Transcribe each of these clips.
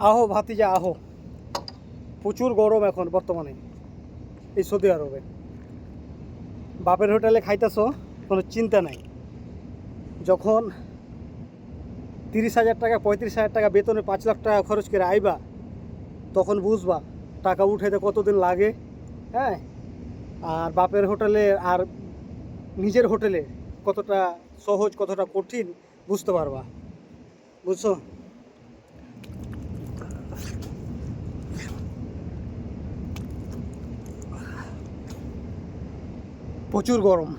আহো ভাতিজা, আহো। প্রচুর গরম এখন বর্তমানে এই সৌদি আরবে। বাপের হোটেলে খাইতেছ, কোনো চিন্তা নাই। যখন তিরিশ হাজার টাকা, পঁয়ত্রিশ হাজার টাকা বেতনে পাঁচ লাখ টাকা খরচ করে আইবা, তখন বুঝবা টাকা উঠাইতে কতদিন লাগে হ্যাঁ? আর বাপের হোটেলে আর নিজের হোটেলে কতটা সহজ, কতটা কঠিন, বুঝতে পারবা। বুঝছ? প্রচুর গরম।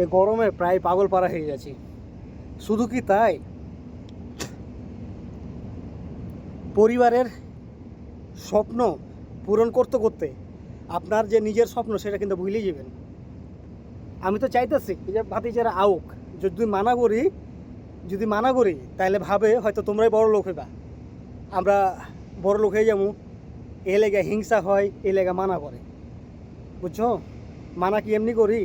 এ গরমে প্রায় পাগল পাড়া হয়ে গেছি। শুধু কি তাই? পরিবারের স্বপ্ন পূরণ করতে করতে আপনার যে নিজের স্বপ্ন সেটা কিন্তু ভুলেই যাবেন। আমি তো চাইতেছি যে ভাতিজারা আউক, যদি মানা করি, যদি মানা করি তাহলে ভাবে হয়তো তোমরাই বড় লোক হইবা। আমরা বড় লোক হয়ে যাব এ লেগে হিংসা হয় এ লেগে মানা করে। বুঝছ? মানা কি এমনি করি?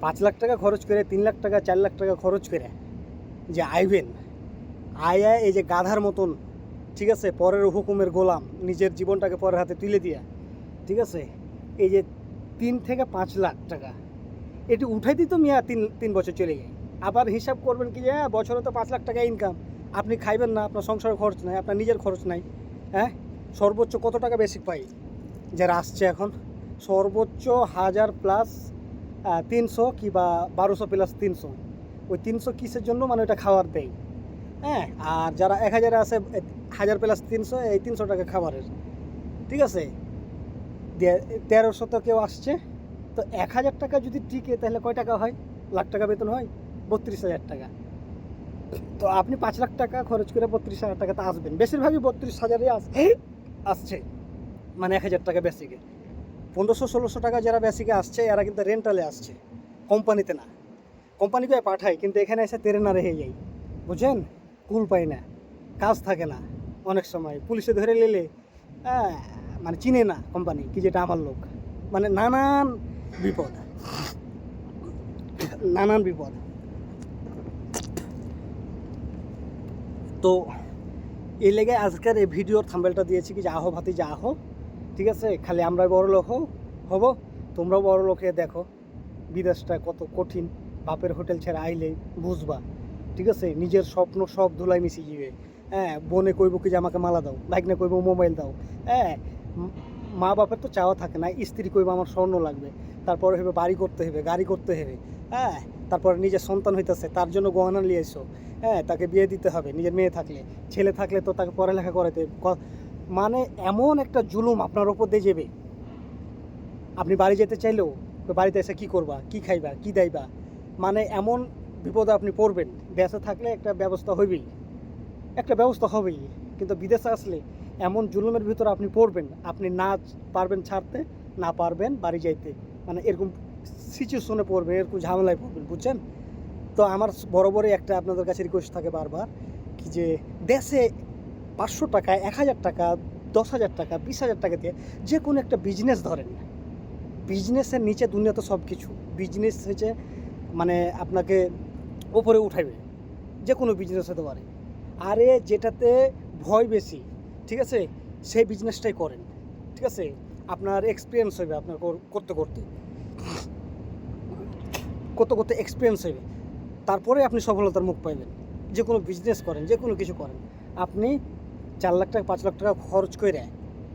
পাঁচ লাখ টাকা খরচ করে তিন লাখ টাকা চার লাখ টাকা খরচ করে যে আইবেন আয়া এই যে গাধার মতন ঠিক আছে পরের হুকুমের গোলাম নিজের জীবনটাকে পরের হাতে তুলে দিয়া ঠিক আছে? এই যে তিন থেকে পাঁচ লাখ টাকা এটি উঠাই দিত মিয়া তিন তিন বছর চলে যায় আবার হিসাব করবেন কি যে হ্যাঁ, বছরে তো পাঁচ লাখ টাকা ইনকাম আপনি খাইবেন না, আপনার সংসারের খরচ নাই, আপনার নিজের খরচ নাই হ্যাঁ? সর্বোচ্চ কত টাকা বেসিক পাই যারা আসছে এখন, সর্বোচ্চ হাজার প্লাস তিনশো কি বা বারোশো প্লাস তিনশো। ওই তিনশো কিসের জন্য? মানে ওটা খাবার দেয় হ্যাঁ? আর যারা এক হাজারে আছে, হাজার প্লাস তিনশো, এই তিনশো টাকা খাবারের, ঠিক আছে? তেরোশো তো কেউ আসছে, তো এক হাজার টাকা যদি টিকে, তাহলে কয় টাকা হয়? লাখ টাকা বেতন হয়? বত্রিশ হাজার টাকা। তো আপনি পাঁচ লাখ টাকা খরচ করে বত্রিশ হাজার টাকাতে আসবেন। বেশিরভাগই বত্রিশ হাজারই আস আসছে। মানে এক হাজার টাকা বেসিকে পনেরোশো ষোলোশো টাকা যারা বেসিকে আসছে এরা কিন্তু রেন্টালে আসছে। কোম্পানিতে না। কোম্পানিকে পাঠায় কিন্তু এখানে এসে তেরে না রেখে যাই বুঝছেন? কুল পাই না। কাজ থাকে না। অনেক সময়। পুলিশে ধরে নিলে হ্যাঁ, মানে চিনে না কোম্পানি কি যেটা আমার লোক। মানে নানান বিপদ। নানান বিপদ। তো এই লেগে আজকের এই ভিডিওর থাম্বেলটা দিয়েছি কি যে আহো ভাতি যা হো ঠিক আছে? খালি আমরা বড় লোক হো হব? তোমরাও বড় লোক দেখো, বিদেশটা কত কঠিন, বাপের হোটেল ছেড়ে আইলে বুঝবা, ঠিক আছে? নিজের স্বপ্ন সব ধুলাই মিশিয়ে যাবে হ্যাঁ বোনে কইব কি যে আমাকে মালা দাও ভাইকনে কইব মোবাইল দাও হ্যাঁ? মা বাপের তো চাওয়া থাকে না, স্ত্রী কইব আমার স্বর্ণ লাগবে, তারপরে হবে বাড়ি করতে হবে গাড়ি করতে হবে হ্যাঁ? তারপরে নিজের সন্তান হইতেছে, তার জন্য গহনা নিয়ে এসো হ্যাঁ তাকে বিয়ে দিতে হবে, নিজের মেয়ে থাকলে। ছেলে থাকলে তো তাকে পড়ালেখা করাতে মানে এমন একটা জুলুম আপনার ওপর দিয়ে যাবে। আপনি বাড়ি যেতে চাইলেও বাড়িতে এসে কি করবা? কি খাইবা? কি দেয়বা মানে এমন বিপদে আপনি পড়বেন। দেশে থাকলে একটা ব্যবস্থা হইবেই। একটা ব্যবস্থা হবেই। কিন্তু বিদেশে আসলে এমন জুলুমের ভিতরে আপনি পড়বেন। আপনি না পারবেন ছাড়তে, না পারবেন বাড়ি যাইতে। মানে এরকম সিচুয়েশনে পড়বেন এরকম ঝামেলায় পড়বেন বুঝছেন? তো আমার বরাবরই একটা আপনাদের কাছে রিকোয়েস্ট থাকে বারবার কি যে দেশে পাঁচশো টাকা এক হাজার টাকা, দশ হাজার টাকা, বিশ হাজার টাকা দিয়ে যে কোনো একটা বিজনেস ধরেন বিজনেসের নিচে দুনিয়াতে সব কিছু বিজনেস হচ্ছে মানে আপনাকে ওপরে উঠাইবে, যে কোনো বিজনেস হতে পারে। আরে যেটাতে ভয় বেশি, ঠিক আছে? সেই বিজনেসটাই করেন, ঠিক আছে? আপনার এক্সপিরিয়েন্স হবে আপনার করতে করতে। করতে করতে এক্সপিরিয়েন্স হবে, তারপরে আপনি সফলতার মুখ পাইবেন। যে কোনো বিজনেস করেন, যে কোনো কিছু করেন, আপনি চার লাখ টাকা, পাঁচ লাখ টাকা খরচ করে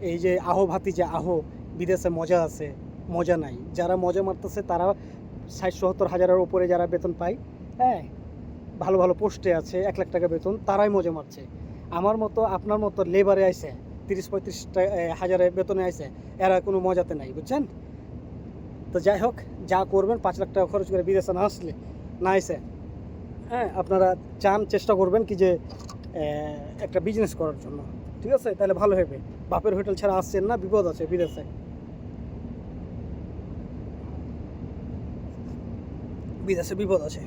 এই যে আহো ভাতি যে আহো, বিদেশে মজা আছে, মজা নাই। যারা মজা মারতেছে, তারা ষাট, সত্তর হাজারের উপরে যারা বেতন পায় হ্যাঁ ভালো ভালো পোস্টে আছে, এক লাখ টাকা বেতন, তারাই মজা মারছে। আমার মতো, আপনার মতো লেবারে আইসে, তিরিশ পঁয়ত্রিশ হাজারে বেতনে আইসে, এরা কোনো মজাতে নাই, বুঝছেন? তো যাই হোক, যা করবেন, পাঁচ লাখ টাকা খরচ করে বিদেশে না আসলে, না এসে হ্যাঁ আপনারা চান, চেষ্টা করবেন কি যে একটা বিজনেস করার জন্য। ঠিক আছে? তাহলে ভালো হবে। বাপের হোটেল ছাড়া আসছেন না, বিপদ আছে বিদেশে। বিদেশে বিপদ আছে।